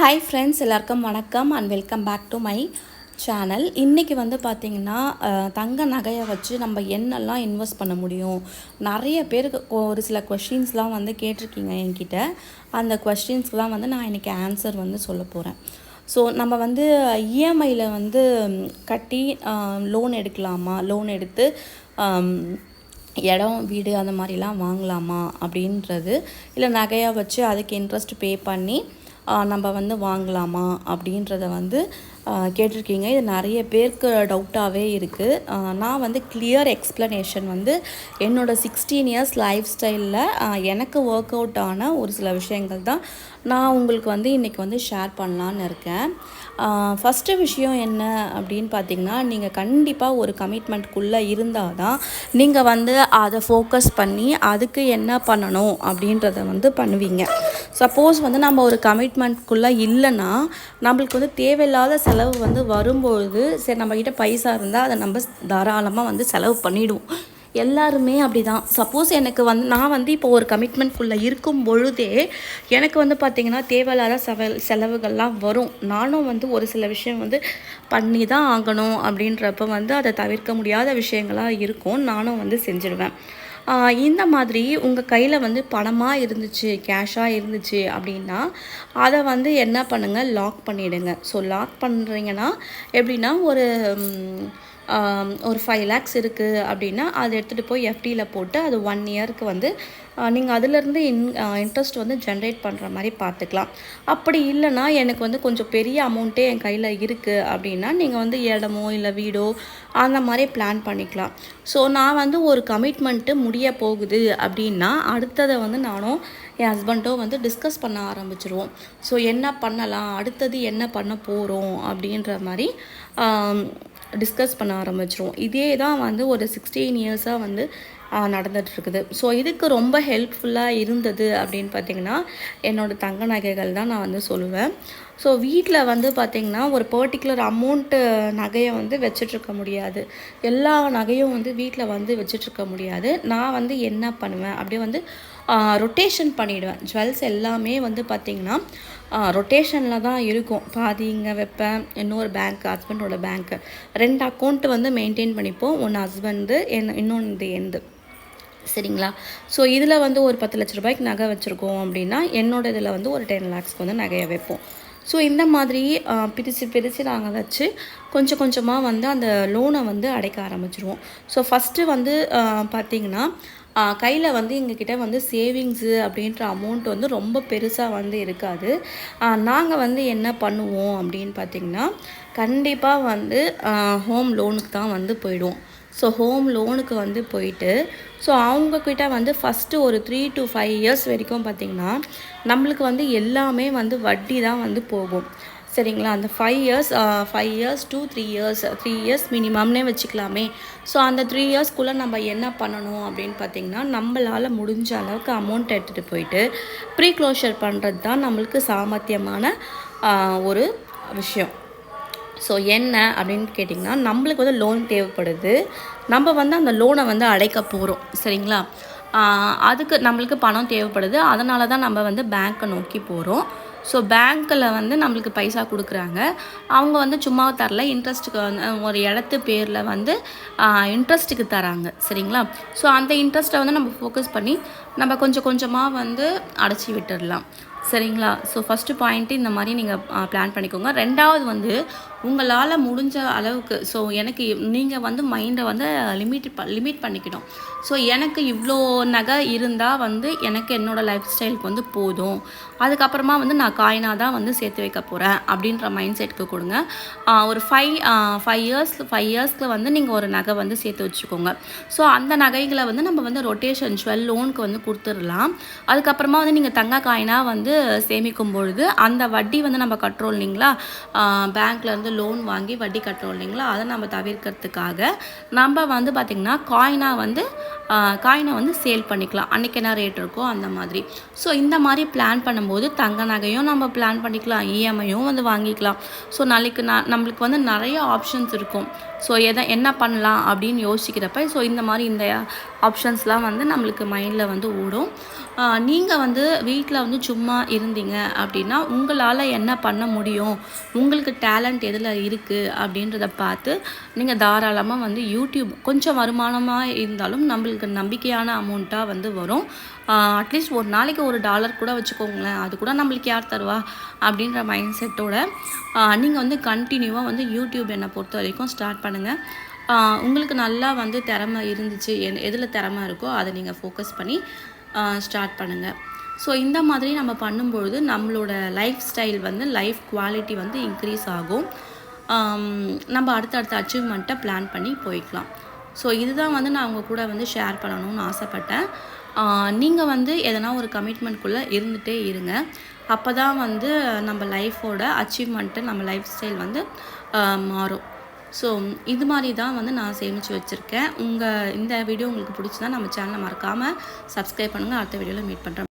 Hi friends எல்லாருக்கும் வணக்கம் and welcome back to my channel இன்றைக்கி வந்து பார்த்திங்கன்னா தங்க நகையை வச்சு நம்ம என்னெல்லாம் இன்வெஸ்ட் பண்ண முடியும்? நிறைய பேருக்கு ஒரு சில கொஷின்ஸ்லாம் வந்து கேட்டிருக்கீங்க என்கிட்ட. அந்த கொஷின்ஸ்க்குலாம் வந்து நான் இன்றைக்கி ஆன்சர் வந்து சொல்ல போகிறேன் ஸோ நம்ம வந்து இஎம்ஐயில் வந்து கட்டி லோன் எடுக்கலாமா? லோன் எடுத்து இடம் வீடு அந்த மாதிரிலாம் வாங்கலாமா? அப்படின்றது இல்லை நகையாக வச்சு அதுக்கு இன்ட்ரெஸ்ட் பே பண்ணி நம்ம வந்து வாங்கலாமா அப்படின்றத வந்து கேட்டிருக்கீங்க. இது நிறைய பேருக்கு டவுட்டாகவே இருக்குது நான் வந்து கிளியர் எக்ஸ்ப்ளனேஷன் வந்து என்னோட சிக்ஸ்டீன் இயர்ஸ் லைஃப் ஸ்டைலில் எனக்கு ஒர்க் அவுட் ஆன ஒரு சில விஷயங்கள் தான் நான் உங்களுக்கு வந்து இன்றைக்கி வந்து ஷேர் பண்ணலான்னு இருக்கேன். ஃபஸ்ட்டு விஷயம் என்ன அப்படின்னு பார்த்தீங்கன்னா நீங்கள் கண்டிப்பாக ஒரு கமிட்மெண்ட்குள்ளே இருந்தால் தான் நீங்கள் வந்து அதை ஃபோக்கஸ் பண்ணி அதுக்கு என்ன பண்ணணும் அப்படின்றத வந்து பண்ணுவீங்க. சப்போஸ் வந்து நம்ம ஒரு கமிட்மெண்ட்குள்ளே இல்லைன்னா நம்மளுக்கு வந்து தேவையில்லாத செலவு வந்து வரும்பொழுது சரி நம்மக்கிட்ட பைசா இருந்தால் அதை நம்ம தாராளமாக வந்து செலவு பண்ணிவிடுவோம் எல்லாருமே அப்படி தான் சப்போஸ் எனக்கு வந்து நான் வந்து இப்போ ஒரு கமிட்மெண்ட்குள்ளே இருக்கும் பொழுதே எனக்கு வந்து பார்த்திங்கன்னா தேவையில்லாத செவல் செலவுகள்லாம் வரும். நானும் வந்து ஒரு சில விஷயம் வந்து பண்ணி தான் ஆகணும் அப்படின்றப்ப வந்து அதை தவிர்க்க முடியாத விஷயங்களாக இருக்கும். நானும் வந்து செஞ்சுடுவேன் இந்த மாதிரி உங்கள் கையில் வந்து பணமாக இருந்துச்சு கேஷாக இருந்துச்சு அப்படின்னா அதை வந்து என்ன பண்ணுங்கள் லாக் பண்ணிவிடுங்க ஸோ லாக் பண்ணுறீங்கன்னா எப்படின்னா ஒரு ஒரு ஃபைவ் லேக்ஸ் இருக்குது அப்படின்னா அதை எடுத்துகிட்டு போய் எஃப்டியில் போட்டு அது ஒன் இயருக்கு வந்து நீங்கள் அதுலேருந்து இன் இன்ட்ரெஸ்ட் வந்து ஜென்ரேட் பண்ணுற மாதிரி பார்த்துக்கலாம். அப்படி இல்லைன்னா எனக்கு வந்து கொஞ்சம் பெரிய அமௌண்ட்டே என் கையில் இருக்குது அப்படின்னா நீங்கள் வந்து இடமோ இல்லை வீடோ அந்த மாதிரி பிளான் பண்ணிக்கலாம். ஸோ நான் வந்து ஒரு கமிட்மெண்ட்டு முடிய போகுது அப்படின்னா அடுத்ததை வந்து நானும் என் ஹஸ்பண்டோ வந்து டிஸ்கஸ் பண்ண ஆரம்பிச்சிருவோம். ஸோ என்ன பண்ணலாம்? அடுத்தது என்ன பண்ண போகிறோம் அப்படின்ற மாதிரி டிஸ்கஸ் பண்ண ஆரம்பிச்சிரும் இதே தான் வந்து ஒரு சிக்ஸ்டீன் இயர்ஸாக வந்து நடந்துட்டு இருக்குது ஸோ இதுக்கு ரொம்ப ஹெல்ப்ஃபுல்லாக இருந்தது அப்படின்னு பார்த்தீங்கன்னா என்னோட தங்க நகைகள் தான் நான் வந்து சொல்லுவேன். ஸோ வீட்டில் வந்து பார்த்திங்கன்னா ஒரு பர்டிகுலர் அமௌண்ட்டு நகையை வந்து வச்சிட்ருக்க முடியாது. எல்லா நகையும் வந்து வீட்டில் வந்து வச்சிட்ருக்க முடியாது. நான் வந்து என்ன பண்ணுவேன்? அப்படியே வந்து ரொட்டேஷன் பண்ணிவிடுவேன் ஜுவல்ஸ் எல்லாமே வந்து பார்த்திங்கன்னா ரொட்டேஷனில் தான் இருக்கும். பாதி இங்கே வைப்பேன் இன்னொரு பேங்க் ஹஸ்பண்டோட பேங்க்கு ரெண்டு அக்கௌண்ட்டு வந்து மெயின்டைன் பண்ணிப்போம். ஒன்று ஹஸ்பண்டு என்ன இன்னொன்று எந்து. சரிங்களா? ஸோ இதில் வந்து ஒரு பத்து லட்ச ரூபாய்க்கு நகை வச்சுருக்கோம் அப்படின்னா என்னோட இதில் வந்து ஒரு டென் லேக்ஸ்க்கு வந்து நகையை வைப்போம். ஸோ இந்த மாதிரி பிரித்து பிரித்து நாங்கள் வச்சு கொஞ்சம் கொஞ்சமாக வந்து அந்த லோனை வந்து அடைக்க ஆரம்பிச்சிருவோம். ஸோ ஃபஸ்ட்டு வந்து பார்த்திங்கன்னா கையில் வந்து எங்ககிட்ட வந்து சேவிங்ஸு அப்படின்ற அமௌண்ட் வந்து ரொம்ப பெருசாக வந்து இருக்காது. நாங்கள் வந்து என்ன பண்ணுவோம் அப்படின்னு பார்த்திங்கன்னா கண்டிப்பாக வந்து ஹோம் லோனுக்கு தான் வந்து போயிடுவோம். ஸோ ஹோம் லோனுக்கு வந்து போயிட்டு ஸோ அவங்கக்கிட்ட வந்து ஃபஸ்ட்டு ஒரு த்ரீ டு ஃபைவ் இயர்ஸ் வரைக்கும் பார்த்திங்கன்னா நம்மளுக்கு வந்து எல்லாமே வந்து வட்டி தான் வந்து போகும். சரிங்களா? அந்த five years five years two three years three years மினிமம்னே வச்சுக்கலாமே. ஸோ அந்த த்ரீ இயர்ஸ்க்குள்ளே நம்ம என்ன பண்ணணும் அப்படின்னு பார்த்திங்கன்னா நம்மளால் முடிஞ்ச அளவுக்கு அமௌண்ட் எடுத்துகிட்டு போயிட்டு ப்ரீ க்ளோஷர் பண்ணுறது தான் நம்மளுக்கு சாமர்த்தியமான ஒரு விஷயம். ஸோ என்ன அப்படின்னு கேட்டிங்கன்னா நம்மளுக்கு வந்து லோன் தேவைப்படுது. நம்ம வந்து அந்த லோனை வந்து அடைக்க போகிறோம் சரிங்களா? அதுக்கு நம்மளுக்கு பணம் தேவைப்படுது. அதனால தான் நம்ம வந்து பேங்க்கை நோக்கி போகிறோம் ஸோ பேங்க்கில் வந்து நம்மளுக்கு பைசா கொடுக்குறாங்க. அவங்க வந்து சும்மா தரல. இன்ட்ரெஸ்ட்டுக்கு வந்து ஒரு இடத்து பேரில் வந்து இன்ட்ரெஸ்ட்டுக்கு தராங்க. சரிங்களா? ஸோ அந்த இன்ட்ரெஸ்ட்டை வந்து நம்ம ஃபோக்கஸ் பண்ணி நம்ம கொஞ்சம் கொஞ்சமாக வந்து அடைச்சி விட்டுடலாம் சரிங்களா? ஸோ ஃபஸ்ட்டு பாயிண்ட்டு இந்த மாதிரி நீங்கள் பிளான் பண்ணிக்கோங்க. ரெண்டாவது வந்து உங்களால் முடிஞ்ச அளவுக்கு ஸோ எனக்கு நீங்கள் வந்து மைண்டை வந்து லிமிட் ப லிமிட் பண்ணிக்கணும். ஸோ எனக்கு இவ்வளோ நகை இருந்தால் வந்து எனக்கு என்னோடய லைஃப் ஸ்டைலுக்கு வந்து போதும். அதுக்கப்புறமா வந்து நான் காயினாக தான் வந்து சேர்த்து வைக்க போகிறேன் அப்படின்ற மைண்ட் செட்டுக்கு கொடுங்க. ஒரு ஃபைவ் ஃபைவ் இயர்ஸ் ஃபைவ் இயர்ஸ்க்கு வந்து நீங்கள் ஒரு நகை வந்து சேர்த்து வச்சுக்கோங்க. ஸோ அந்த நகைகளை வந்து நம்ம வந்து ரொட்டேஷன் ஜுவல் லோனுக்கு வந்து கொடுத்துடலாம். அதுக்கப்புறமா வந்து நீங்கள் தங்க காயினாக வந்து சேமிக்கும் பொழுது அந்த வட்டி வந்து நம்ம கட்டுறோம் இல்லைங்களா? பேங்க்லேருந்து வந்து லோன் வாங்கி வட்டி கட்டுறோம் இல்லைங்களா? அதை நம்ம தவிர்க்கிறதுக்காக நம்ம வந்து பார்த்திங்கன்னா காயினாக வந்து காயினை வந்து சேல் பண்ணிக்கலாம். அன்றைக்கி என்ன ரேட் இருக்கோ அந்த மாதிரி. ஸோ இந்த மாதிரி பிளான் பண்ணும்போது தங்க நகையும் நம்ம பிளான் பண்ணிக்கலாம். இஎம்ஐயும் வந்து வாங்கிக்கலாம். ஸோ நாளைக்கு நான் நம்மளுக்கு வந்து நிறைய ஆப்ஷன்ஸ் இருக்கும். ஸோ எதை என்ன பண்ணலாம் அப்படின்னு யோசிக்கிறப்ப ஸோ இந்த மாதிரி இந்த ஆப்ஷன்ஸ்லாம் வந்து நம்மளுக்கு மைண்டில் வந்து ஓடும். நீங்கள் வந்து வீட்டில் வந்து சும்மா இருந்தீங்க அப்படின்னா உங்களால் என்ன பண்ண முடியும்? உங்களுக்கு டேலண்ட் எதில் இருக்குது அப்படின்றத பார்த்து நீங்கள் தாராளமாக வந்து யூடியூப் கொஞ்சம் வருமானமாக இருந்தாலும் நம்மளுக்கு நம்பிக்கையான அமௌண்ட்டாக வந்து வரும். அட்லீஸ்ட் ஒரு நாளைக்கு ஒரு டாலர் கூட வச்சுக்கோங்களேன். அது கூட நம்மளுக்கு யார் தருவா? அப்படின்ற மைண்ட் செட்டோட நீங்கள் வந்து கண்டினியூவாக வந்து யூடியூப் என்னை பொறுத்த வரைக்கும் ஸ்டார்ட் பண்ணுங்கள் உங்களுக்கு நல்லா வந்து திறமை இருந்துச்சு எதில் திறமை இருக்கோ அதை நீங்கள் ஃபோக்கஸ் பண்ணி ஸ்டார்ட் பண்ணுங்கள் ஸோ இந்த மாதிரி நம்ம பண்ணும்பொழுது நம்மளோட லைஃப் ஸ்டைல் வந்து லைஃப் குவாலிட்டி வந்து இன்க்ரீஸ் ஆகும். நம்ம அடுத்தடுத்த அச்சீவ்மெண்ட்டை பிளான் பண்ணி போய்க்கலாம். ஸோ இதுதான் வந்து நான் அவங்க கூட வந்து ஷேர் பண்ணணும்னு ஆசைப்பட்டேன். நீங்கள் வந்து எதனா ஒரு கமிட்மெண்ட்குள்ளே இருந்துகிட்டே இருங்க. அப்போ தான் வந்து நம்ம லைஃபோட அச்சீவ்மெண்ட்டு நம்ம லைஃப் ஸ்டைல் வந்து மாறும். ஸோ இது மாதிரி தான் வந்து நான் சேமித்து வச்சுருக்கேன். உங்கள் இந்த வீடியோ உங்களுக்கு பிடிச்சதா நம்ம சேனலை மறக்காமல் சப்ஸ்கிரைப் பண்ணுங்கள் அடுத்த வீடியோவில் மீட் பண்ணுறேன்